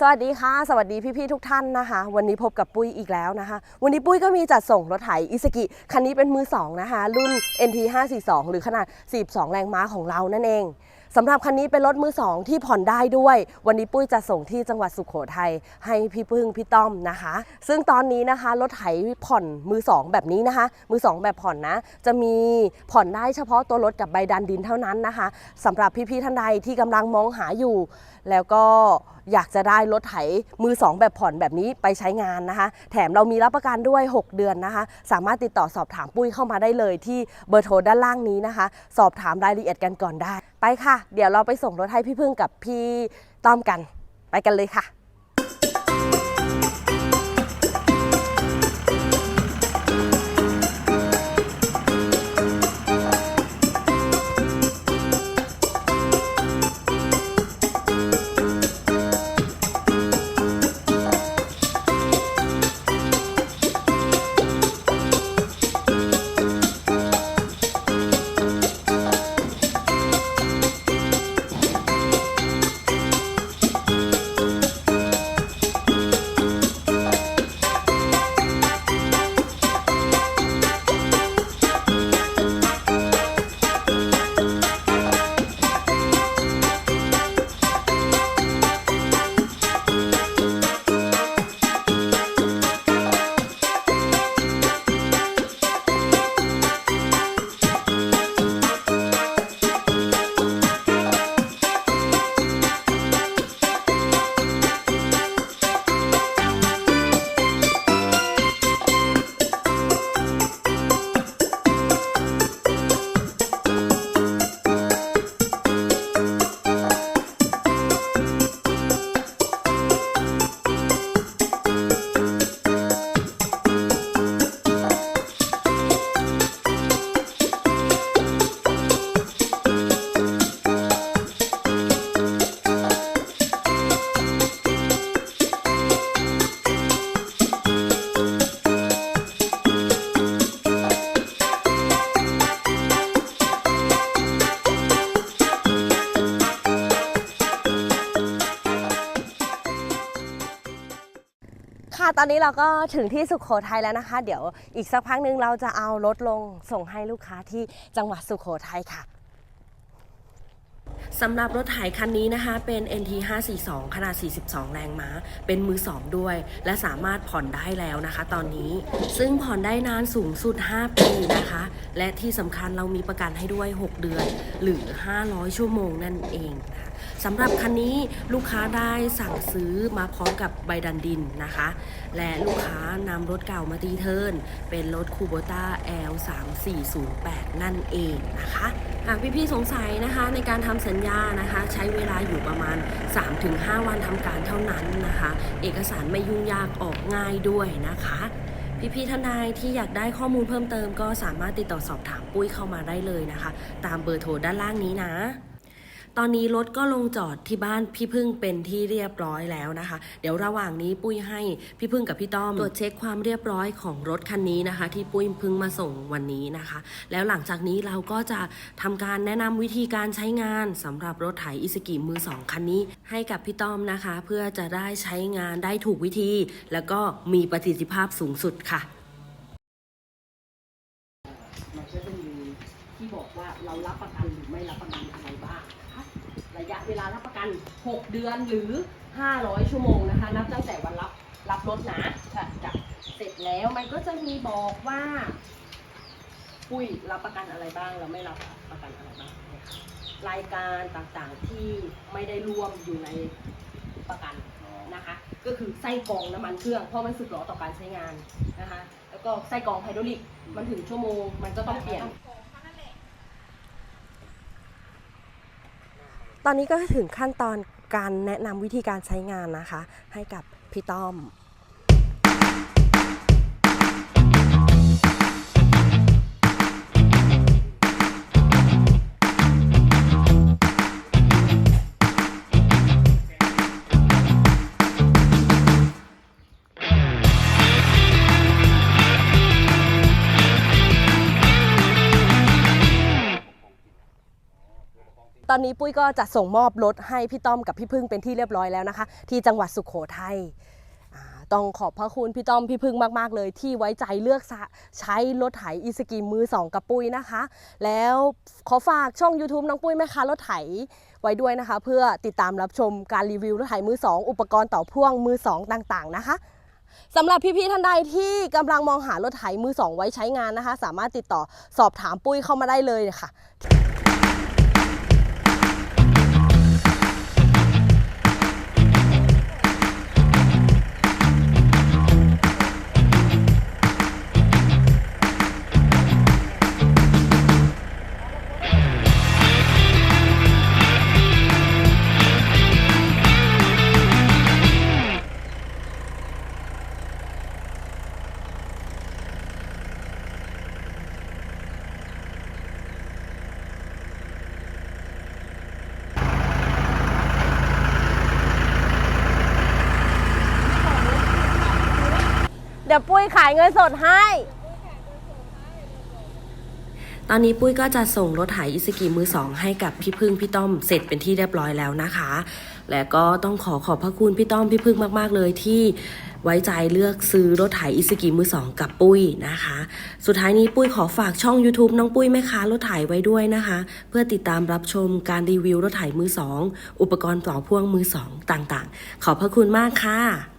สวัสดีค่ะ สวัสดีพี่ๆทุกท่านนะคะ วันนี้พบกับปุ้ยอีกแล้วนะคะ วันนี้ปุ้ยก็มีจัดส่งรถไถอิสกิ คันนี้เป็นมือสองนะคะ รุ่น NT 542 หรือขนาด 42 แรงม้าของเรานั่นเอง สำหรับคันนี้เป็นรถมือสองที่ผ่อนได้ด้วย วันนี้ปุ้ยจะส่งที่จังหวัดสุขโขทัยให้พี่พึ่งพี่ต้อมนะคะ ซึ่งตอนนี้นะคะรถไถผ่อนมือสองแบบนี้นะคะ มือสองแบบผ่อนนะ จะมีผ่อนได้เฉพาะตัวรถกับใบดันดินเท่านั้นนะคะสำหรับพี่ๆท่านใดที่กำลังมองหาอยู่ แล้วก็อยากจะได้รถไถมือสองแบบผ่อนแบบนี้ไปใช้งานนะคะ แถมเรามีรับประกันด้วย 6 เดือนนะคะ สามารถติดต่อสอบถามปุ้ยเข้ามาได้เลยที่เบอร์โทรด้านล่างนี้นะคะ สอบถามรายละเอียดกันก่อนได้ ไปค่ะ เดี๋ยวเราไปส่งรถให้พี่พึ่งกับพี่ต้อมกัน ไปกันเลยค่ะ ค่ะตอนนี้เราก็ถึงที่สุขโขทัยแล้วนะคะ เดี๋ยวอีกสักพักหนึงเราจะเอารถลงส่งให้ลูกค้าที่จังหวัดสุขโขทัยค่ะสำหรับรถไถคันนี้นะคะ เป็น NT 542 ขนาด 42 แรงม้า เป็นมือ 2 ด้วย และสามารถผ่อนได้แล้วนะคะ ตอนนี้ ซึ่งผ่อนได้นานสูงสุด 5 ปีนะคะ และที่สำคัญเรามีประกันให้ด้วย 6 เดือน หรือ 500 ชั่วโมงนั่นเองนะคะ สำหรับคันนี้ลูกค้าได้สั่งซื้อมาพร้อมกับใบดันดินนะคะ และลูกค้านำรถเก่ามาตีเทิร์นเป็นรถคูโบต้า L 3 4 0 8นั่นเองนะคะหากพี่ๆสงสัยนะคะในการทำสัญญานะคะ ใช้เวลาอยู่ประมาณ 3-5 วันทำการเท่านั้นนะคะ เอกสารไม่ยุ่งยากออกง่ายด้วยนะคะพี่ๆท่านใดที่อยากได้ข้อมูลเพิ่มเติมก็สามารถติดต่อสอบถามปุ้ยเข้ามาได้เลยนะคะ ตามเบอร์โทรด้านล่างนี้นะ ตอนนี้รถก็ลงจอดที่บ้านพี่พึ่งเป็นที่เรียบร้อยแล้วนะคะ เดี๋ยวระหว่างนี้ปุ้ยให้พี่พึ่งกับพี่ต้อมตรวจเช็คความเรียบร้อยของรถคันนี้นะคะ ที่ปุ้ยพึ่งมาส่งวันนี้นะคะ แล้วหลังจากนี้เราก็จะทำการแนะนำวิธีการใช้งานสำหรับรถไถอิสกิมือสองคันนี้ ให้กับพี่ต้อมนะคะ เพื่อจะได้ใช้งานได้ถูกวิธี แล้วก็มีประสิทธิภาพสูงสุดค่ะ มันก็จะมีที่บอกว่า เรารับประกันหรือไม่รับประกันอะไรบ้างนะคะระยะเวลารับประกัน 6 เดือนหรือ 500 ชั่วโมงนะคะ นับตั้งแต่วันรับรับรถนะค่ะจ้ะเสร็จแล้วมันก็จะมีบอกว่าปุ้ยรับประกันอะไรบ้าง เราไม่รับประกันอะไรบ้างรายการต่างๆที่ไม่ได้รวมอยู่ในประกันนะคะ ก็คือไส้กรองน้ำมันเครื่องเพราะมันสึกหรอต่อการใช้งานนะคะ แล้วก็ไส้กรองไฮดรอลิกมันถึงชั่วโมง มันก็ต้องเปลี่ยน อนนี้ก็ถึงขั้นตอนการแนะนำวิธีการใช้งานนะคะ ให้กับพี่ต้อม อนนี้ปุ้ยก็จะส่งมอบรถให้พี่ต้อมกับพี่พึ่งเป็นที่เรียบร้อยแล้วนะคะ ที่จังหวัดสุขโขทัยต้องขอบพระคุณพี่ต้อมพี่พึ่งมาก ๆ เลยที่ไว้ใจเลือกใช้รถไถอีสกีมือสองกับปุ้ยนะคะ แล้วขอฝากช่อง YouTube น้องปุ้ยแม่ค้ารถไถไว้ด้วยนะคะ เพื่อติดตามรับชมการรีวิวรถไถมือสองอุปกรณ์ต่อพ่วงมือสองต่างๆนะคะสำหรับพี่ๆท่านใดที่กำลังมองหารถไถมือสองไว้ใช้งานนะคะ สามารถติดต่อสอบถามปุ้ยเข้ามาได้เลยค่ะ เดี๋ยวปุ้ยขายเงินสดให้ ตอนนี้ปุ้ยก็จะส่งรถไถอิสกิมือสองให้กับพี่พึ่งพี่ต้อมเสร็จเป็นที่เรียบร้อยแล้วนะคะ และก็ต้องขอขอบพระคุณพี่ต้อมพี่พึ่งมาก ๆ เลยที่ไว้ใจเลือกซื้อรถไถอิสกิมือสองกับปุ้ยนะคะ สุดท้ายนี้ปุ้ยขอฝากช่อง YouTube น้องปุ้ยแม่ค้ารถไถไว้ด้วยนะคะ เพื่อติดตามรับชมการรีวิวรถไถมือสองอุปกรณ์ต่อพ่วงมือสองต่างๆ ขอบพระคุณมากค่ะ